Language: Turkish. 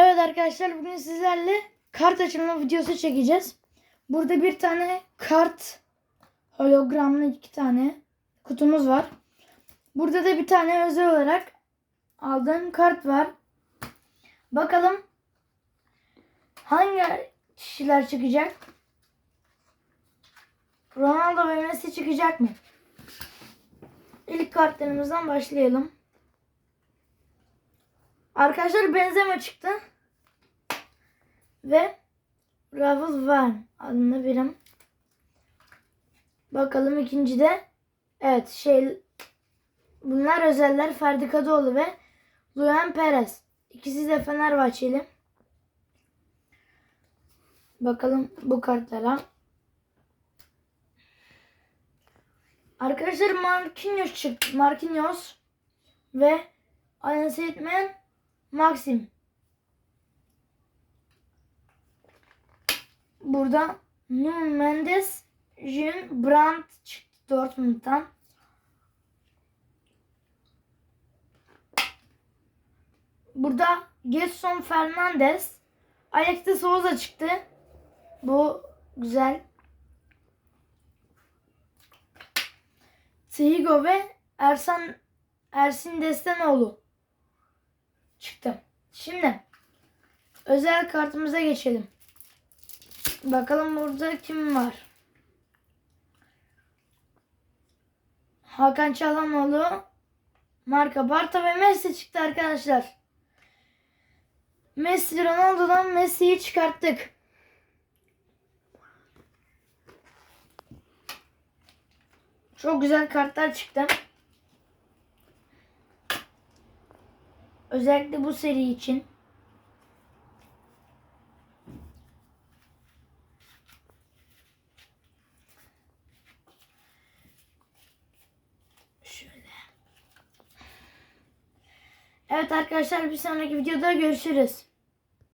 Evet arkadaşlar bugün sizlerle kart açılma videosu çekeceğiz. Burada bir tane kart hologramlı iki tane kutumuz var. Burada da bir tane özel olarak aldığım kart var. Bakalım hangi kişiler çıkacak? Ronaldo ve Messi çıkacak mı? İlk kartlarımızdan başlayalım. Arkadaşlar benzeme çıktı. Ve Ravel Van adında birim. Bakalım ikinci de evet şey bunlar özeller Ferdi Kadıoğlu ve Luyan Perez. İkisi de Fenerbahçeli. Bakalım bu kartlara. Arkadaşlar Marquinhos çıktı. Marquinhos ve Alan Seyitmen Maxim. Burada Nuno Mendes, Jun Brandt çıktı Dortmund'dan. Burada Gerson Fernandes, Alex de Souza çıktı. Bu güzel. Tiago ve Ersan Ersin Destanoğlu çıktı. Şimdi özel kartımıza geçelim. Bakalım burada kim var? Hakan Çalhanoğlu, Marka Barta ve Messi çıktı arkadaşlar. Messi Ronaldo'dan Messi'yi çıkarttık. Çok güzel kartlar çıktı. Özellikle bu seri için. Şöyle. Evet arkadaşlar bir sonraki videoda görüşürüz.